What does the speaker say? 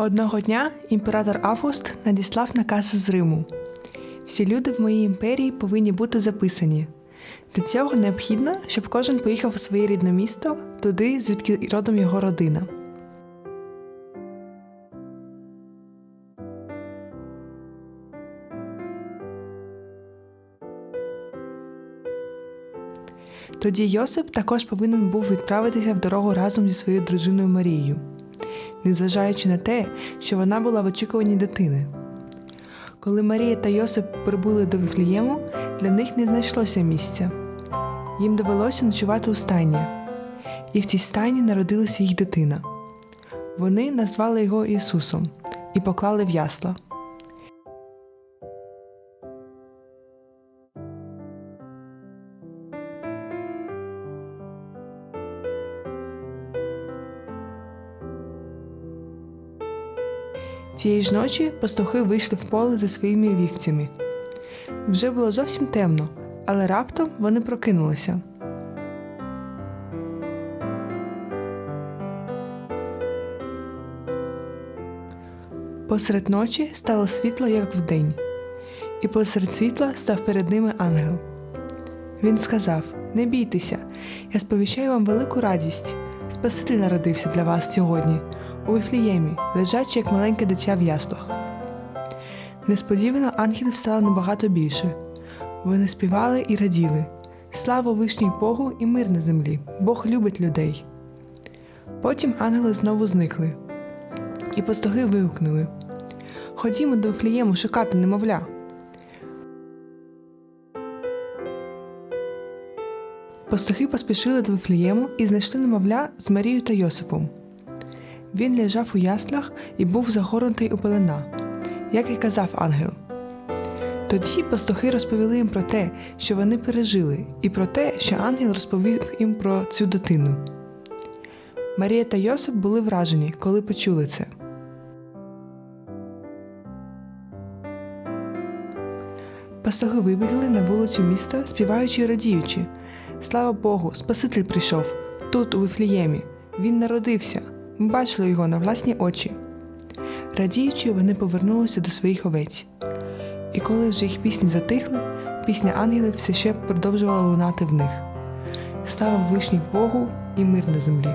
Одного дня імператор Август надіслав наказ з Риму. Всі люди в моїй імперії повинні бути записані. Для цього необхідно, щоб кожен поїхав у своє рідне місто, туди, звідки родом його родина. Тоді Йосип також повинен був відправитися в дорогу разом зі своєю дружиною Марією, незважаючи на те, що вона була в очікуванні дитини. Коли Марія та Йосип прибули до Вифлієму, для них не знайшлося місця. Їм довелося ночувати у стайні, і в цій стайні народилася їх дитина. Вони назвали його Ісусом і поклали в ясла. Тієї ж ночі пастухи вийшли в поле за своїми вівцями. Вже було зовсім темно, але раптом вони прокинулися. Посеред ночі стало світло, як вдень, і посеред світла став перед ними ангел. Він сказав: Не бійтеся, я сповіщаю вам велику радість. Спаситель народився для вас сьогодні, у Вифліємі, лежачи як маленьке дитя в яслах. Несподівано ангелів стало набагато більше. Вони співали і раділи. Слава вишній Богу і мир на землі. Бог любить людей. Потім ангели знову зникли, і пастухи вигукнули: Ходімо до Вифлієму шукати немовля. Пастухи поспішили до Вифлієму і знайшли немовля з Марією та Йосипом. Він лежав у яслах і був загорнутий у пелена, як і казав ангел. Тоді пастухи розповіли їм про те, що вони пережили, і про те, що ангел розповів їм про цю дитину. Марія та Йосип були вражені, коли почули це. Пастухи вибігли на вулицю міста, співаючи і радіючи. Слава Богу, Спаситель прийшов тут, у Вифліємі. Він народився. Бачили його на власні очі. Радіючи, вони повернулися до своїх овець. І коли вже їх пісні затихли, пісня ангелів все ще продовжувала лунати в них. Слава вишній Богу і мир на землі.